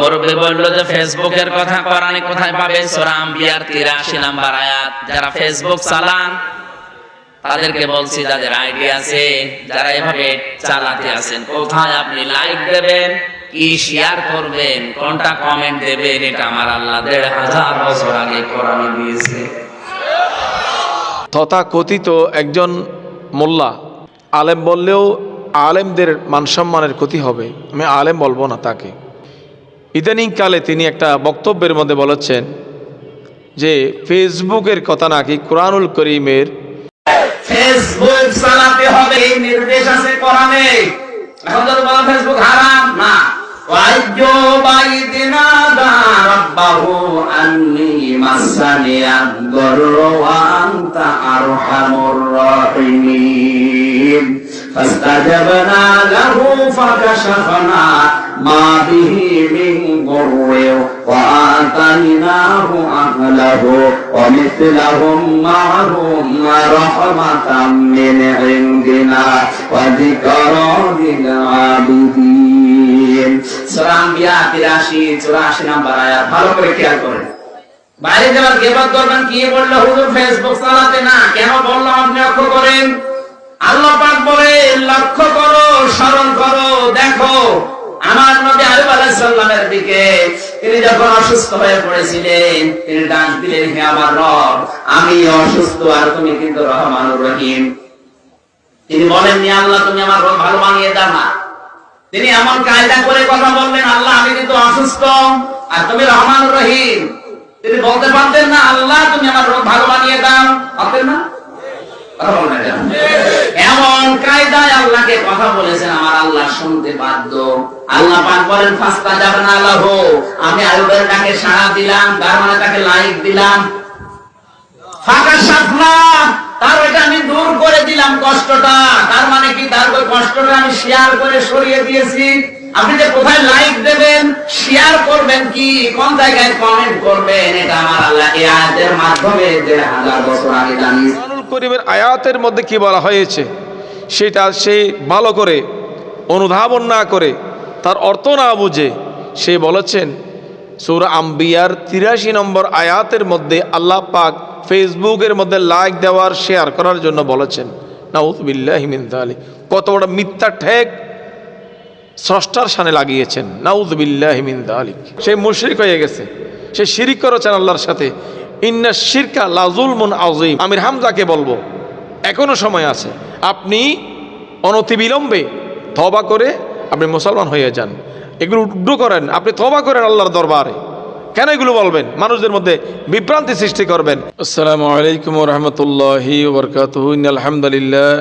মুরব্বী বলল যে, ফেসবুকের কথা কোরআনে কোথায় পাবে সূরা আম্বিয়ার 83 নাম্বার আয়াত। যারা ফেসবুক চালান, তাদেরকে বলছি, যাদের আইডিয়া আছে, যারা এভাবে চালাতে আছেন, কোথায় আপনি লাইক দেবেন? কি শেয়ার করবেন? কোনটা কমেন্ট দেবেন? এটা আমার আল্লাহ দেড় হাজার বছর আগে দিয়েছে। তথাকথিত একজন মোল্লা, আলেম বললেও আলেমদের মানসম্মানের ক্ষতি হবে। আমি আলেম বলব না তাকে। ইদানিংকালে তিনি একটা বক্তব্যের মধ্যে বলেছেন যে ফেসবুকের কথা নাকি কোরআনুল করিমের ফেসবুক হবে فاستجبنا له فكشفنا ما به من ضر وآتيناه أهله ومثلهم معهم رحمة من عندنا وذكرى للعابدين সূরা আম্বিয়া 83 84 নাম্বার আয়াত ভালো করে খেয়াল করেন বাইরে যাবার গেবাদ করবেন কি বললো হুজুর ফেসবুক চালাতে না কেন বললাম আপনি লক্ষ্য করেন আল্লাহ পাক বলে, লক্ষ্য করো, স্মরণ করো, দেখো। আমার নবী আয়ুব আলাইহিস দিকে তিনি যখন অসুস্থ হয়ে পড়েছিলেন, তিনি ডাক দিলেন, হে আমার রব, আমি অসুস্থ আর তুমি কিন্তু রহমানুর রহিম। তিনি বলেননি আল্লাহ, তুমি আমার রোগ ভালো বানিয়ে দাও না। তিনি এমন কায়দা করে কথা বললেন, আল্লাহ, আমি কিন্তু অসুস্থ আর তুমি রহমান রহিম। তিনি বলতে পারতেন না, আল্লাহ, তুমি আমার রোগ ভালো বানিয়ে দাও। পারতেন না না। এমন কায়দায় আল্লাহকে কথা বলেছেন, আমার আল্লাহ শুনতে বাধ্য। আল্লাহ পাক বলেন ফাস্তা যাবে না আল্লাহ আমি আয়ুবের ডাকে সাড়া দিলাম তার মানে তাকে লাইক দিলাম। ফাঁকা সাফলা তার ওইটা আমি দূর করে দিলাম কষ্টটা। তার মানে কি? তার ওই কষ্টটা আমি শেয়ার করে সরিয়ে দিয়েছি। আপনি যে কোথায় লাইক দেবেন, শেয়ার করবেন কি? কোন জায়গায় কমেন্ট করবেন? এটা আয়াতের করিমের আয়াতের মধ্যে কি বলা হয়েছে? সেটা সে ভালো করে, অনুধাবন না করে, তার অর্থ না বুঝে, সে বলেছেন, সৌরা আম্বিয়ার তিরাশি নম্বর আয়াতের মধ্যে আল্লাহ পাক ফেসবুকের মধ্যে লাইক দেওয়ার, শেয়ার করার জন্য বলেছেন। নাউজবিল্লাহিমিন আলী কত বড় মিথ্যা ঠেক স্রষ্টার সানে লাগিয়েছেন। নাউজবিল্লাহিমিন আলিক সে মুশরিক হয়ে গেছে। সে শিরিক করেছেন আল্লাহর সাথে। ইন্না শিরকা লাজুল মুন আজিম আমির হামজাকে বলব, এখনও সময় আছে। আপনি অনতিবিলম্বে তবা করে আপনি মুসলমান হয়ে যান। এগুলো উগ্র করেন। আপনি তবা করেন আল্লাহর দরবারে। কেন এগুলো বলবেন? মানুষদের মধ্যে বিভ্রান্তি সৃষ্টি করবেন। আসসালামু আলাইকুম রহমতুল্লাহি আলহামদুলিল্লাহ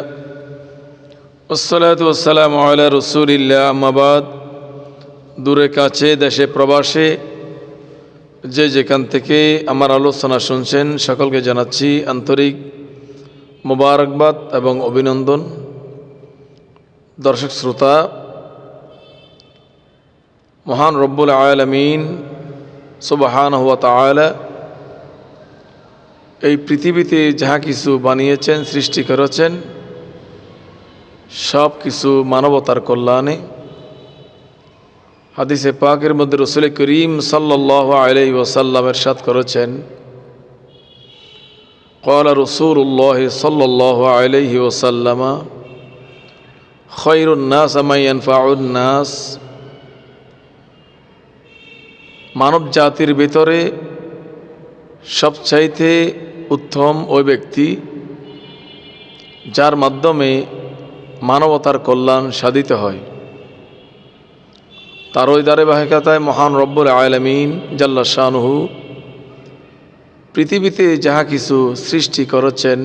আসসালাতু আসসালামু আলা রসুলিল্লাহ। আমাবাদ দূরে কাছে, দেশে, প্রবাসে যে যেখান থেকে আমার আলোচনা শুনছেন, সকলকে জানাচ্ছি আন্তরিক মোবারকবাদ এবং অভিনন্দন। দর্শক শ্রোতা, মহান রব্বুল আয়ালামিন সুবাহান হুয়া তাআলা এই পৃথিবীতে যাহা কিছু বানিয়েছেন, সৃষ্টি করেছেন সব কিছু মানবতার কল্যাণে হাদিসে পাকের মধ্যে রসুল করিম সাল্লাহ আলাই ওসাল্লামের সাথ করেছেন قال رسول الله صلى الله عليه وسلم خير الناس من ينفع الناس মানব জাতির ভিতরে সবচাইতে উত্তম ওই ব্যক্তি যার মাধ্যমে মানবতার কল্যাণ সাধিত হয় তার ওই ধারাবাহিকতায় মহান রব্বুল আলমিন জাল্লা শাহনুহু পৃথিবীতে যাহা কিছু সৃষ্টি করেছেন,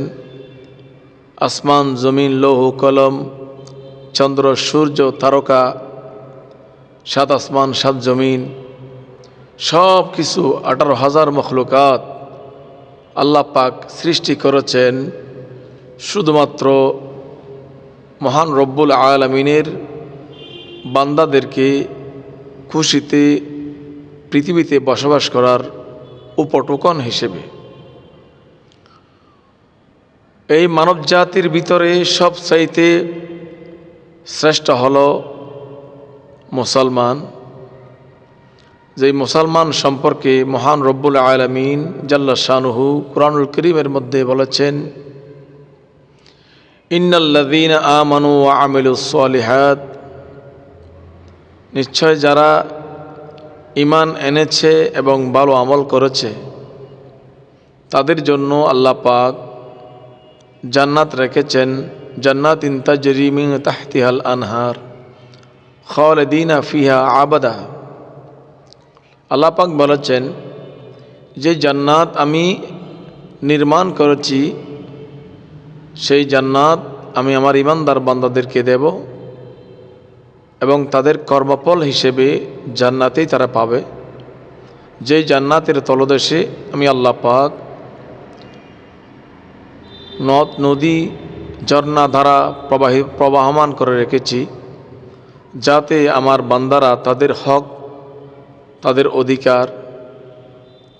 আসমান, জমিন, লৌহ, কলম, চন্দ্র, সূর্য, তারকা, সাত আসমান, সাত জমিন, সব কিছু আঠারো হাজার মখলুকাত আল্লাহ পাক সৃষ্টি করেছেন, শুধুমাত্র মহান রব্বুল আলমিনের বান্দাদেরকে খুশিতে পৃথিবীতে বসবাস করার উপটোকন হিসেবে। এই মানব জাতির ভিতরে সব চাইতে শ্রেষ্ঠ হল মুসলমান। যে মুসলমান সম্পর্কে মহান রব্বুল আলমিন জাল্লা শানুহু কোরআনুল করিমের মধ্যে বলেছেন ইন্নাল্লাদিন আমানু আমিলুসলিহাত নিশ্চয় যারা ইমান এনেছে এবং ভালো আমল করেছে, তাদের জন্য আল্লাহ পাক জান্নাত রেখেছেন। জান্নাত ইন্তাজরিমিং তাহতিহাল আনহার খালিদিনা ফিহা আবাদা। আল্লাহ পাক বলেছেন, যে জান্নাত আমি নির্মাণ করেছি, সেই জান্নাত আমি আমার ইমানদার বান্দাদেরকে দেব। এবং তাদের কর্মফল হিসেবে জান্নাতেই তারা পাবে। যেই জান্নাতের তলদেশে আমি আল্লাহ পাক নদ, নদী, ঝর্ণা ধারা প্রবাহী, প্রবাহমান করে রেখেছি, যাতে আমার বান্দারা তাদের হক, তাদের অধিকার,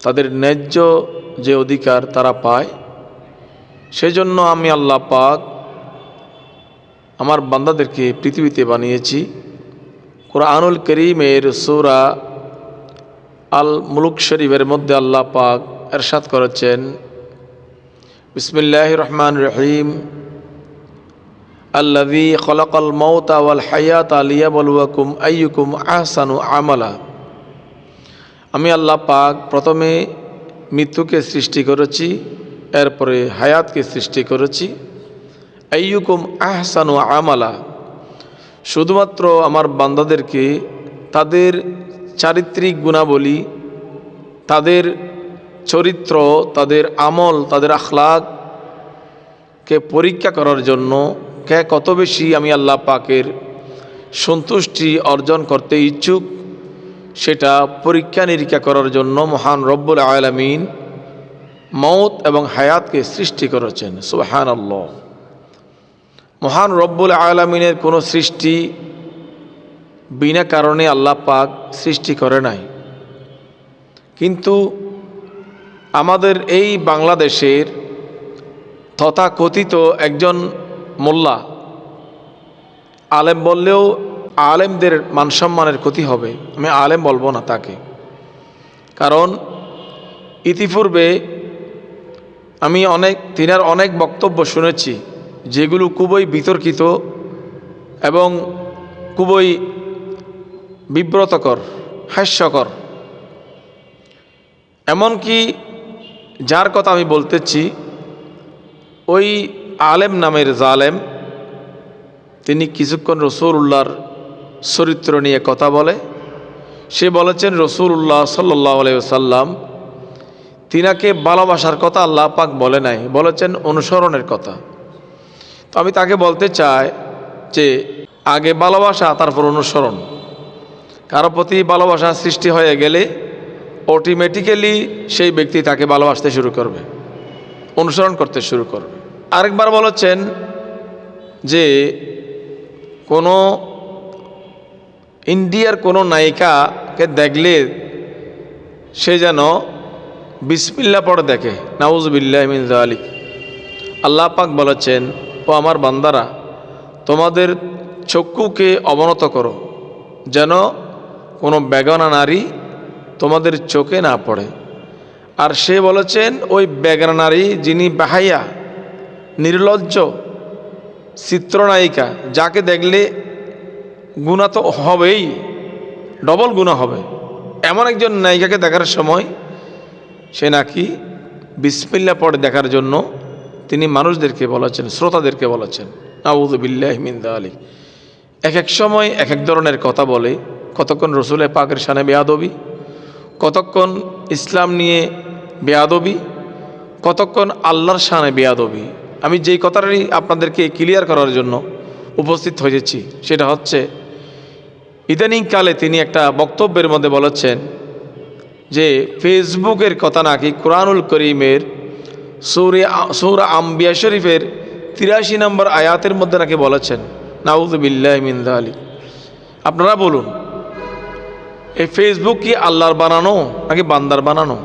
তাদের ন্যায্য যে অধিকার তারা পায়, সেজন্য আমি আল্লাহ পাক আমার বান্দাদেরকে পৃথিবীতে বানিয়েছি। কোরআনুল করিমের সৌরা আল মুলুক শরীফের মধ্যে আল্লাহ পাক এরশাদ করেছেন বিসমিল্লাহ রহমান রহিম। আল্লাদি খলকল মৌতা ওয়াল হায়াত আলিয়া বলুয়াকুম আইয়ুকুম আহসানু আমালা। আমি আল্লাহ পাক প্রথমে মৃত্যুকে সৃষ্টি করেছি, এরপরে হায়াতকে সৃষ্টি করেছি। আইয়ুকুম আহসানু আমালা। শুধুমাত্র আমার বান্দাদেরকে তাদের চারিত্রিক গুণাবলী, তাদের চরিত্র, তাদের আমল, তাদের আখলাককে পরীক্ষা করার জন্য কে কত বেশি আমি আল্লাহ পাকের সন্তুষ্টি অর্জন করতে ইচ্ছুক, সেটা পরীক্ষা নিরীক্ষা করার জন্য মহান রব্বুল আলমিন মৌত এবং হায়াতকে সৃষ্টি করেছেন। সুহান আল্লাহ মহান রব্বুল আলমিনের কোনো সৃষ্টি বিনা কারণে আল্লাহ পাক সৃষ্টি করে নাই। কিন্তু আমাদের এই বাংলাদেশের তথাকথিত একজন মোল্লা, আলেম বললেও আলেমদের মানসম্মানের ক্ষতি হবে। আমি আলেম বলব না তাকে। কারণ ইতিপূর্বে আমি অনেক, তিনার অনেক বক্তব্য শুনেছি। যেগুলো খুবই বিতর্কিত এবং খুবই বিব্রতকর, হাস্যকর। এমনকি যার কথা আমি বলতেছি, ওই আলেম নামের জালেম, তিনি কিছুক্ষণ রসুল্লাহর চরিত্র নিয়ে কথা বলে। সে বলেছেন রসুল্লাহ সাল্লাহ সাল্লাম তিনাকে ভালোবাসার কথা আল্লাহ পাক বলে নাই। বলেছেন, অনুসরণের কথা। তো আমি তাকে বলতে চাই যে আগে ভালোবাসা, তারপর অনুসরণ। কারও প্রতি ভালোবাসা সৃষ্টি হয়ে গেলে অটোমেটিক্যালি সেই ব্যক্তি তাকে ভালোবাসতে শুরু করবে, অনুসরণ করতে শুরু করবে। আরেকবার বলেছেন যে কোনো ইন্ডিয়ার কোনো নায়িকাকে দেখলে সে যেন বিসমিল্লা পড়ে দেখে, নাউজবিল্লাহ মিন আলিক আল্লাহ পাক বলেছেন ও আমার বান্দারা, তোমাদের চক্ষুকে অবনত করো, যেন কোনো বেগনা নারী তোমাদের চোখে না পড়ে। আর সে বলেছেন, ওই বেগনা নারী যিনি বাহাইয়া, নির্লজ্জ, চিত্রনায়িকা, যাকে দেখলে গুণা তো হবেই, ডবল গুণা হবে। এমন একজন নায়িকাকে দেখার সময় সে নাকি বিসমিল্লা পড়ে দেখার জন্য তিনি মানুষদেরকে বলেছেন, শ্রোতাদেরকে বলেছেন নাউজবিল্লাহ মিন্দা আলী এক এক সময় এক এক ধরনের কথা বলে, কতক্ষণ রসুলে পাকের সানে বেয়াদবি, কতক্ষণ ইসলাম নিয়ে বেয়াদবি, কতক্ষণ আল্লাহর সানে বেয়াদবি। আমি যেই কথাটাই আপনাদেরকে ক্লিয়ার করার জন্য উপস্থিত হয়েছি, সেটা হচ্ছে ইদানিংকালে তিনি একটা বক্তব্যের মধ্যে বলেছেন যে, ফেসবুকের কথা নাকি কোরআনুল করিমের সৌরে সৌরা আম্বিয়া শরীফের তিরাশি নম্বর আয়াতের মধ্যে নাকি বলেছেন নাউজবিল্লাহ মিন্দা আলী আপনারা বলুন, এই ফেসবুক কি আল্লাহর বানানো নাকি বান্দার বানানো?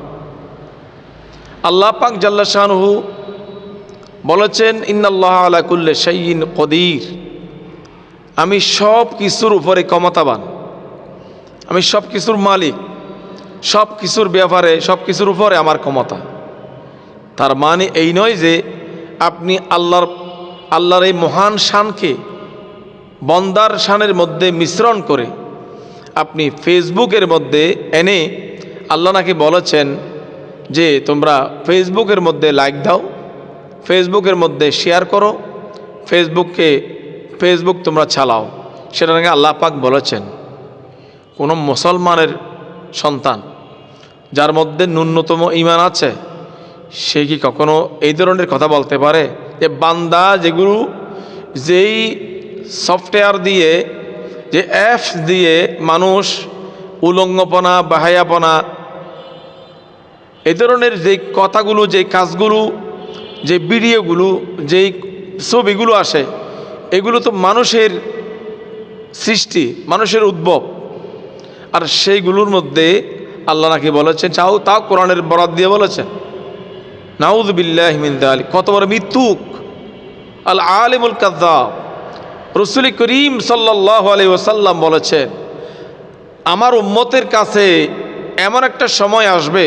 আল্লাহ পাক জাল্লা শাহরুহু বলেছেন, ইন্নাল্লাহ আলাকুল্লে শাইন কদির। আমি সব কিছুর উপরে ক্ষমতাবান। আমি সব কিছুর মালিক, সব কিছুর ব্যাপারে, সব কিছুর উপরে আমার ক্ষমতা। তার মানে এই নয় যে আপনি আল্লাহর আল্লাহর এই মহান শানকে বন্দার শানের মধ্যে মিশ্রণ করে আপনি ফেসবুকের মধ্যে এনে আল্লাহ নাকি বলেছেন যে তোমরা ফেসবুকের মধ্যে লাইক দাও, ফেসবুকের মধ্যে শেয়ার করো, ফেসবুককে, ফেসবুক তোমরা চালাও। সেটা নাকি আল্লাহ পাক বলেছেন। কোনো মুসলমানের সন্তান যার মধ্যে ন্যূনতম ইমান আছে সে কি কখনো এই ধরনের কথা বলতে পারে? যে বান্দা যেগুলো যেই সফটওয়্যার দিয়ে, যে অ্যাপস দিয়ে মানুষ উলঙ্গপনা, বাহায়াপনা, এই ধরনের যে কথাগুলো যে কাজগুলো যে ভিডিওগুলো, যেই ছবিগুলো আসে, এগুলো তো মানুষের সৃষ্টি, মানুষের উদ্ভব। আর সেইগুলোর মধ্যে আল্লাহ নাকি বলেছেন, চাও তাও কোরআনের বরাদ দিয়ে বলেছেন। নাউদ বিল্লাহমিন আলী কত বড় মৃত্যুক। আল আলিমুল কাদ্দাব রসুল করিম সাল্লাহ আলী ওসাল্লাম বলেছেন, আমার উম্মতের কাছে এমন একটা সময় আসবে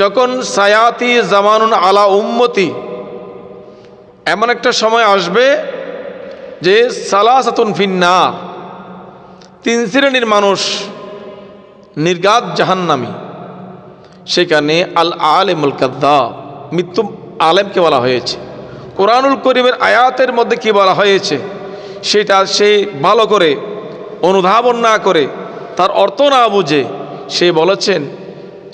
যখন সায়াতি জামানুন আলা উম্মতি এমন একটা সময় আসবে যে সালাসাতুন ফিন্নার, তিন শ্রেণির মানুষ নির্গাত জাহান্নামী। সেখানে আল আলেমুল কাদ্দা মৃত্যু আলেমকে বলা হয়েছে। কোরআনুল করিমের আয়াতের মধ্যে কি বলা হয়েছে? সেটা সে ভালো করে অনুধাবন না করে, তার অর্থ না বুঝে, সে বলেছেন,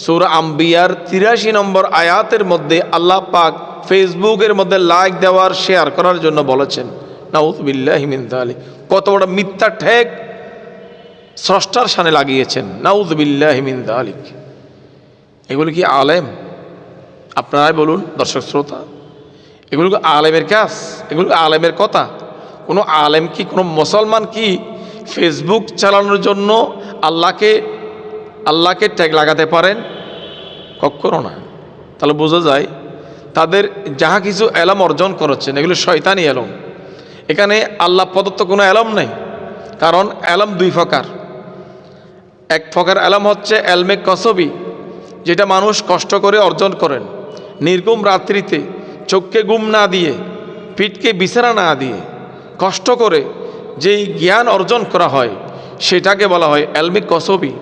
সৌরা আম্বিয়ার তিরাশি নম্বর আয়াতের মধ্যে আল্লাহ পাক ফেসবুকের মধ্যে লাইক দেওয়ার, শেয়ার করার জন্য বলেছেন নাউজবিল্লাহিমিন আলী কত বড় মিথ্যা ঠেক স্রষ্টার সানে লাগিয়েছেন নাউজবিল্লাহিমিন আলিক এগুলো কি আলেম? আপনারাই বলুন, দর্শক শ্রোতা। এগুলো কি আলেমের কাজ? এগুলো আলেমের কথা? কোনো আলেম কি, কোনো মুসলমান কি ফেসবুক চালানোর জন্য আল্লাহকে আল্লাহকে ট্যাগ লাগাতে পারেন? কখনো না। তাহলে বোঝা যায়, তাদের যাহা কিছু এলম অর্জন করেছেন, এগুলো শয়তানি এলম। এখানে আল্লাহ প্রদত্ত কোনো এলম নেই, কারণ এলম দুই প্রকার। এক প্রকার এলম হচ্ছে অ্যালমে কসবি যেটা মানুষ কষ্ট করে অর্জন করেন। নির্গুম রাত্রিতে চোখকে গুম না দিয়ে, পিঠকে বিছানা না দিয়ে কষ্ট করে যেই জ্ঞান অর্জন করা হয়, সেটাকে বলা হয় এলমে কসবি।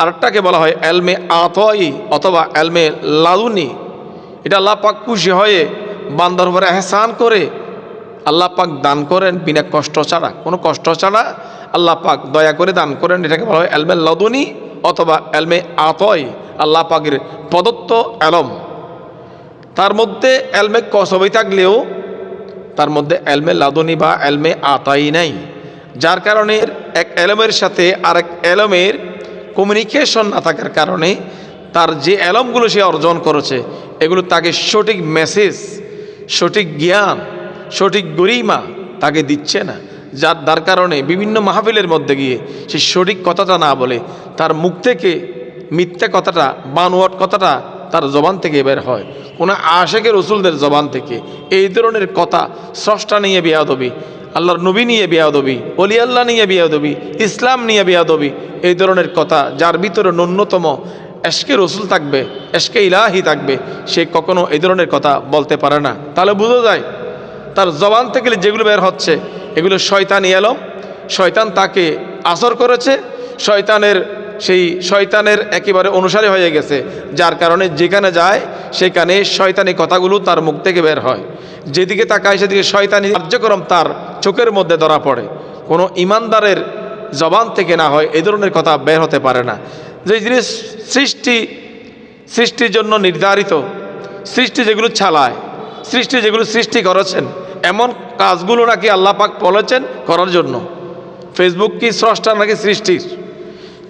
আরেকটাকে বলা হয় এলমে আতই অথবা এলমে লালুনি। এটা আল্লাহ পাক খুশি হয়ে বান্দার উপরে এহসান করে আল্লাহ পাক দান করেন বিনা কষ্ট ছাড়া। কোনো কষ্ট ছাড়া আল্লাহ পাক দয়া করে দান করেন। এটাকে বলা হয় এলমে লদুনি অথবা এলমে আতয় আল্লাহ পাকের প্রদত্ত অ্যালম তার মধ্যে এলমে কসবই থাকলেও তার মধ্যে এলমে লাদনি বা এলমে আতাই নাই। যার কারণে এক এলমের সাথে আরেক এলমের কমিউনিকেশন না থাকার কারণে তার যে অ্যালমগুলো সে অর্জন করেছে, এগুলো তাকে সঠিক মেসেজ সঠিক জ্ঞান, সঠিক গরিমা তাকে দিচ্ছে না। যার যার কারণে বিভিন্ন মাহফিলের মধ্যে গিয়ে সে সঠিক কথাটা না বলে তার মুখ থেকে মিথ্যা কথাটা, বানোয়াট কথাটা তার জবান থেকে বের হয়। কোনো আশেকের রসুলদের জবান থেকে। এই ধরনের কথা স্রষ্টা নিয়ে বিয়াদবি, আল্লাহর নবী নিয়ে বিয়াদবি অলি আল্লাহ নিয়ে বিয়াদবি, ইসলাম নিয়ে বিয়াদবি, এই ধরনের কথা যার ভিতরে ন্যূনতম এসকে রসুল থাকবে এসকে ইলাহি থাকবে, সে কখনো এই ধরনের কথা বলতে পারে না। তাহলে বোঝা যায়, তার জবান থেকে যেগুলো বের হচ্ছে, এগুলো শয়তানি এলম। শয়তান তাকে আসর করেছে, শয়তানের সেই শয়তানের একেবারে অনুসারী হয়ে গেছে, যার কারণে যেখানে যায়, সেখানে শয়তানি কথাগুলো তার মুখ থেকে বের হয়। যেদিকে তাকায়, সেদিকে শয়তানি কার্যক্রম তার চোখের মধ্যে ধরা পড়ে। কোনো ইমানদারের জবান থেকে না হয় এ ধরনের কথা বের হতে পারে না। যে জিনিস সৃষ্টি, সৃষ্টির জন্য নির্ধারিত, সৃষ্টি যেগুলো ছালায় সৃষ্টি যেগুলো সৃষ্টি করেছেন, এমন কাজগুলো নাকি আল্লাহ পাক বলেছেন করার জন্য। ফেসবুক কি স্রষ্টার নাকি সৃষ্টির?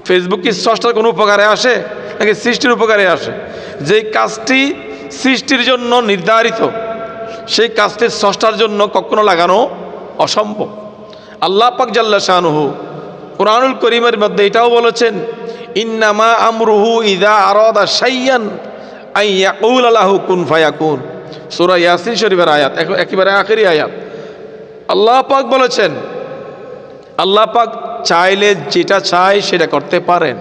ফেসবুক কি স্রষ্টার কোনো উপকারে আসে নাকি সৃষ্টির উপকারে আসে? যেই কাজটি সৃষ্টির জন্য নির্ধারিত, সেই কাজটি স্রষ্টার জন্য কখনো লাগানো অসম্ভব। আল্লাহ পাক জাল্লা শাহনুহু কোরআনুল করিমের মধ্যে এটাও বলেছেন, ইন্নামা আমরুহু ইদা আরদা সাইয়ান আয়াত এক- একেবারে আয়াত। আল্লাহ পাক বলেছেন, আল্লাহ পাক চাইলে যেটা চায় সেটা করতে পারেন।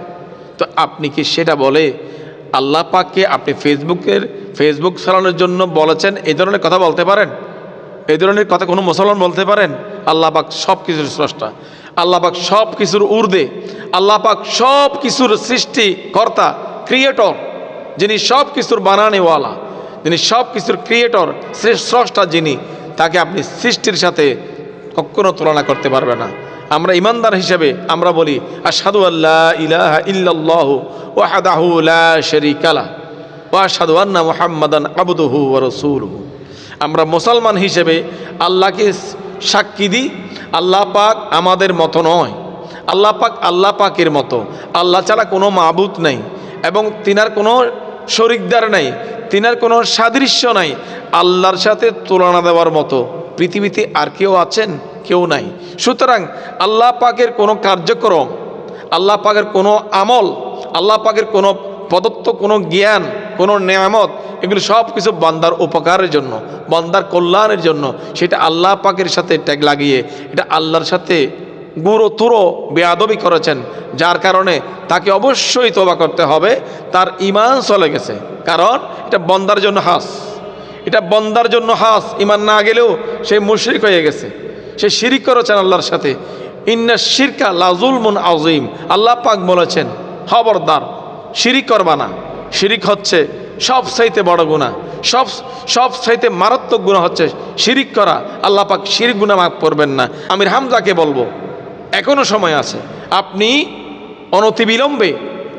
তো আপনি কি সেটা বলে আল্লাহ পাককে আপনি ফেসবুকের, ফেসবুক চালানোর জন্য বলেছেন এই ধরনের কথা বলতে পারেন? এই ধরনের কথা কোনো মুসলমান বলতে পারেন? আল্লাহ পাক সব কিছুর স্রষ্টা। আল্লাহ পাক সব কিছুর ঊর্ধ্বে। আল্লাহ পাক সব কিছুর সৃষ্টিকর্তা, ক্রিয়েটর, যিনি সব কিছুর বানানেওয়ালা, যিনি সব কিছুর ক্রিয়েটর স্রষ্টা যিনি, তাকে আপনি সৃষ্টির সাথে কখনো তুলনা করতে পারবে না। আমরা ইমানদার হিসাবে আমরা বলি আসাদু আল্লাহ ইলাহা ইল্লাল্লাহু ওয়াহাদাহু লা শারীকা লা ওয়া আশহাদু আন্না মুহাম্মাদান আবদুহু ওয়া আমরা মুসলমান হিসেবে আল্লাহকে সাক্ষী দিই, আল্লাহ পাক আমাদের মতো নয়। আল্লাহ পাক আল্লাহ পাকের মতো। আল্লাহ ছাড়া কোনো মাবুত নেই এবং তিনার কোনো শরিকদার নেই, তিনার কোনো সাদৃশ্য নাই। আল্লাহর সাথে তুলনা দেওয়ার মতো পৃথিবীতে আর কেউ আছেন? কেউ নাই। সুতরাং আল্লাহ পাকের কোনো কার্যক্রম, আল্লাহ পাকের কোনো আমল, আল্লাহ পাকের কোনো প্রদত্ত কোনো জ্ঞান, কোনো নেয়ামত, এগুলো সব কিছু বান্দার উপকারের জন্য, বান্দার কল্যাণের জন্য। সেটা আল্লাহ পাকের সাথে ট্যাগ লাগিয়ে, এটা আল্লাহর সাথে গুঁড়ো তুরো বেয়াদবি করেছেন, যার কারণে তাকে অবশ্যই তোবা করতে হবে। তার ইমান চলে গেছে। কারণ এটা বন্দার জন্য হাস এটা বন্দার জন্য হাস ইমান না গেলেও সে মুশরিক হয়ে গেছে। সে শিরিক করেছেন আল্লাহর সাথে। ইন্না শিরকা লাজুল মুন আজিম আল্লাহ পাক বলেছেন, খবরদার, শিরিক করবা না। শিরিক হচ্ছে সব চাইতে বড় গুণা সব সব চাইতে মারাত্মক গুণা হচ্ছে শিরিক করা। আল্লাহ পাক শিরিক গুণা মাফ করবেন না। আমির হামজাকে বলব, এখনও সময় আছে, আপনি অনতিবিলম্বে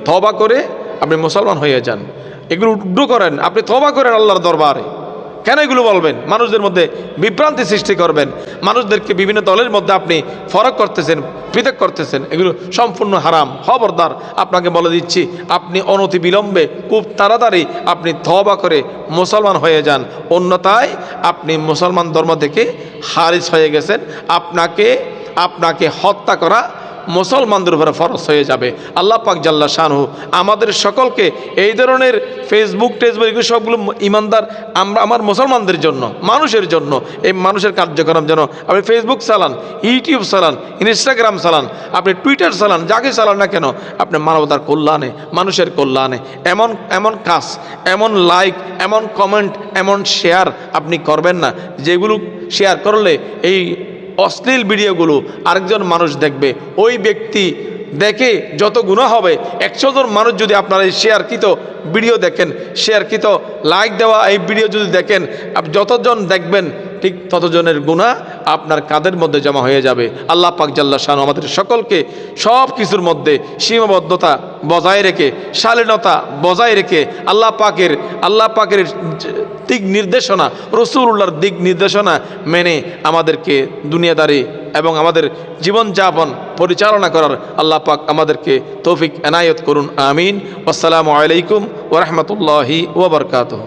থবা করে আপনি মুসলমান হয়ে যান। এগুলো উগ্র করেন, আপনি থবা করেন আল্লাহর দরবারে। কেন এগুলো বলবেন? মানুষদের মধ্যে বিভ্রান্তি সৃষ্টি করবেন। মানুষদেরকে বিভিন্ন দলের মধ্যে আপনি ফরক করতেছেন, পৃথক করতেছেন। এগুলো সম্পূর্ণ হারাম, খবরদার। আপনাকে বলে দিচ্ছি, আপনি অনতি বিলম্বে, খুব তাড়াতাড়ি আপনি তবা করে মুসলমান হয়ে যান। অন্যথায় আপনি মুসলমান ধর্ম থেকে হারিস হয়ে গেছেন। আপনাকে আপনাকে হত্যা করা মুসলমানদের উপরে ফরজ হয়ে যাবে। আল্লাহ পাক জাল্লা শাহু আমাদের সকলকে এই ধরনের ফেসবুক টেসবুক এগুলো সবগুলো ইমানদার আমরা আমার মুসলমানদের জন্য, মানুষের জন্য, এই মানুষের কার্যক্রম যেন আপনি ফেসবুক চালান ইউটিউব চালান ইনস্টাগ্রাম চালান, আপনি টুইটার চালান, যাকে চালান না কেন, আপনি মানবতার কল্যাণে, মানুষের কল্যাণে। এমন এমন কাজ, এমন লাইক এমন কমেন্ট এমন শেয়ার আপনি করবেন না। যেগুলো শেয়ার করলে এই অশ্লীল ভিডিওগুলো আরেকজন মানুষ দেখবে। ওই ব্যক্তি দেখে যত গুণা হবে, একশো জন মানুষ যদি আপনারা এই শেয়ারকৃত ভিডিও দেখেন, শেয়ারকৃত লাইক দেওয়া এই ভিডিও যদি দেখেন যতজন দেখবেন ঠিক ততজনের গুণা আপনার কাদের মধ্যে জমা হয়ে যাবে। আল্লাহ পাক জাল্লা শাহ আমাদের সকলকে সব কিছুর মধ্যে সীমাবদ্ধতা বজায় রেখে, শালীনতা বজায় রেখে আল্লাহ পাকের আল্লাহ পাকের দিক নির্দেশনা, রসুল্লাহর দিক নির্দেশনা মেনে আমাদেরকে দুনিয়াদারি এবং আমাদের জীবনযাপন পরিচালনা করার আল্লাহ পাক আমাদেরকে তৌফিক এনায়ত করুন, আমিন। আসসালামু আলাইকুম ওরহমতুল্লাহি ওবরকাতহ